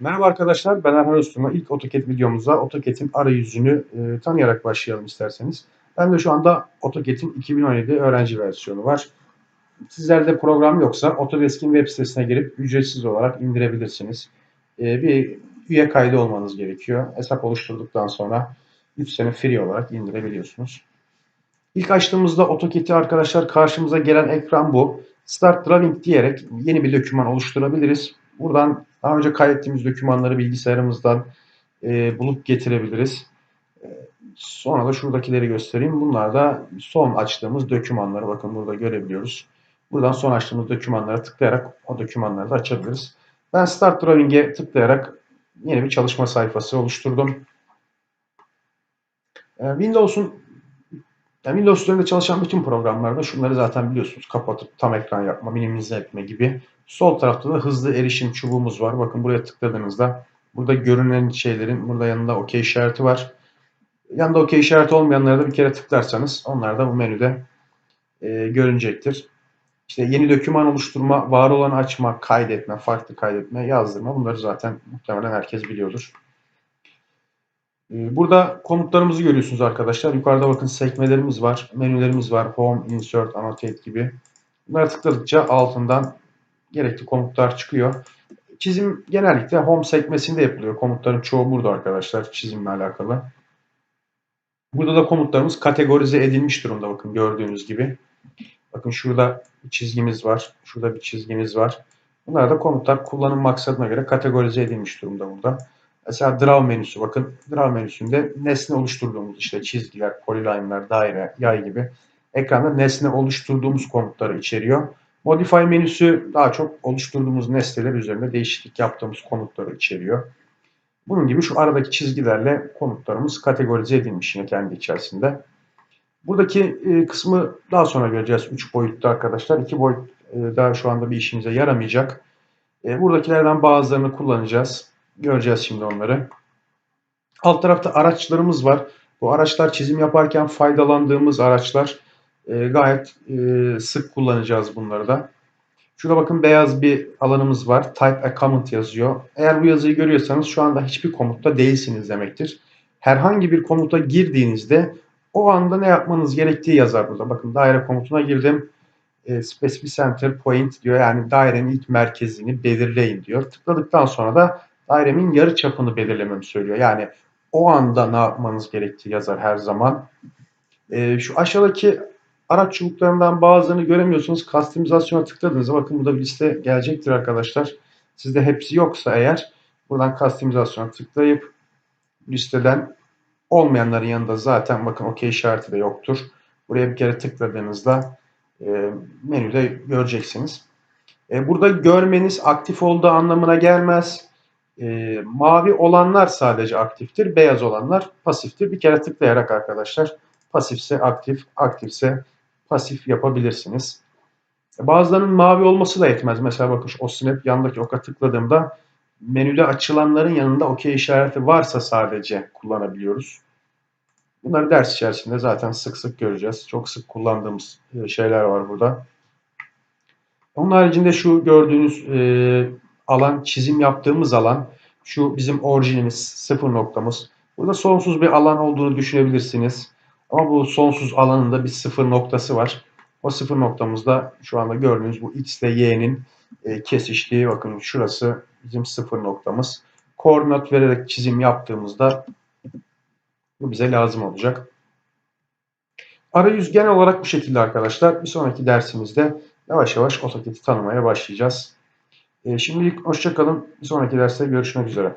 Merhaba arkadaşlar, ben Erhan Öztürk'ün ilk AutoCAD videomuza AutoCAD'in arayüzünü e, tanıyarak başlayalım isterseniz. Ben de şu anda AutoCAD'in 2017 öğrenci versiyonu var. Sizlerde program yoksa Autodesk'in web sitesine girip ücretsiz olarak indirebilirsiniz. E, bir üye kaydı olmanız gerekiyor. Hesap oluşturduktan sonra 3 sene free olarak indirebiliyorsunuz. İlk açtığımızda AutoCAD'i arkadaşlar karşımıza gelen ekran bu. Start Drawing diyerek yeni bir doküman oluşturabiliriz. Buradan daha önce kaydettiğimiz dokümanları bilgisayarımızdan e, bulup getirebiliriz. E, sonra da şuradakileri göstereyim. Bunlar da son açtığımız dokümanları. Bakın burada görebiliyoruz. Buradan son açtığımız dokümanlara tıklayarak o dokümanları da açabiliriz. Ben Start Drawing'e tıklayarak yeni bir çalışma sayfası oluşturdum. E, Windows'un yani Windows üzerinde çalışan bütün programlarda şunları zaten biliyorsunuz. Kapatıp tam ekran yapma, minimize etme gibi. Sol tarafta da hızlı erişim çubuğumuz var. Bakın buraya tıkladığınızda burada görünen şeylerin burada yanında OK işareti var. Yanında OK işareti olmayanlara da bir kere tıklarsanız onlar da bu menüde e, görünecektir. İşte yeni doküman oluşturma, var olanı açma, kaydetme, farklı kaydetme, yazdırma bunları zaten muhtemelen herkes biliyordur. Ee, burada komutlarımızı görüyorsunuz arkadaşlar. Yukarıda bakın sekmelerimiz var, menülerimiz var. Home, Insert, Annotate gibi. Bunlara tıkladıkça altından gerekli komutlar çıkıyor. Çizim genellikle Home sekmesinde yapılıyor. Komutların çoğu burada arkadaşlar çizimle alakalı. Burada da komutlarımız kategorize edilmiş durumda bakın gördüğünüz gibi. Bakın şurada bir çizgimiz var. Şurada bir çizgimiz var. Bunlar da komutlar kullanım maksadına göre kategorize edilmiş durumda burada. Mesela draw menüsü bakın draw menüsünde nesne oluşturduğumuz işte çizgiler, polyline'lar, daire, yay gibi ekranda nesne oluşturduğumuz komutları içeriyor. Modify menüsü daha çok oluşturduğumuz nesneler üzerinde değişiklik yaptığımız komutları içeriyor. Bunun gibi şu aradaki çizgilerle komutlarımız kategorize edilmiş yine kendi içerisinde. Buradaki e, kısmı daha sonra göreceğiz 3 boyutta arkadaşlar. 2 boyut e, daha şu anda bir işimize yaramayacak. E, buradakilerden bazılarını kullanacağız. Göreceğiz şimdi onları. Alt tarafta araçlarımız var. Bu araçlar çizim yaparken faydalandığımız araçlar. E, gayet e, sık kullanacağız bunları da. Şurada bakın beyaz bir alanımız var. Type a comment yazıyor. Eğer bu yazıyı görüyorsanız şu anda hiçbir komutta değilsiniz demektir. Herhangi bir komuta girdiğinizde o anda ne yapmanız gerektiği yazar burada. Bakın daire komutuna girdim. E, specific center point diyor. Yani dairenin ilk merkezini belirleyin diyor. Tıkladıktan sonra da dairemin yarı çapını belirlememi söylüyor. Yani o anda ne yapmanız gerektiği yazar her zaman. E, şu aşağıdaki araç çubuklarından bazılarını göremiyorsunuz. Customizasyona tıkladığınızda bakın burada bir liste gelecektir arkadaşlar. Sizde hepsi yoksa eğer buradan customizasyona tıklayıp listeden olmayanların yanında zaten bakın OK işareti de yoktur. Buraya bir kere tıkladığınızda e, menüde göreceksiniz. E, burada görmeniz aktif olduğu anlamına gelmez. E, mavi olanlar sadece aktiftir. Beyaz olanlar pasiftir. Bir kere tıklayarak arkadaşlar pasifse aktif, aktifse pasif yapabilirsiniz. Bazılarının mavi olması da yetmez. Mesela bakın o snap yandaki oka tıkladığımda menüde açılanların yanında OK işareti varsa sadece kullanabiliyoruz. Bunları ders içerisinde zaten sık sık göreceğiz. Çok sık kullandığımız e, şeyler var burada. Onun haricinde şu gördüğünüz e, alan, çizim yaptığımız alan, şu bizim orijinimiz, sıfır noktamız. Burada sonsuz bir alan olduğunu düşünebilirsiniz. Ama bu sonsuz alanında bir sıfır noktası var. O sıfır noktamızda şu anda gördüğünüz bu x ile y'nin e, kesiştiği bakın şurası bizim sıfır noktamız. Koordinat vererek çizim yaptığımızda bu bize lazım olacak. Arayüz genel olarak bu şekilde arkadaşlar. Bir sonraki dersimizde yavaş yavaş AutoCAD'i tanımaya başlayacağız. E, şimdilik hoşçakalın. Bir sonraki derste görüşmek üzere.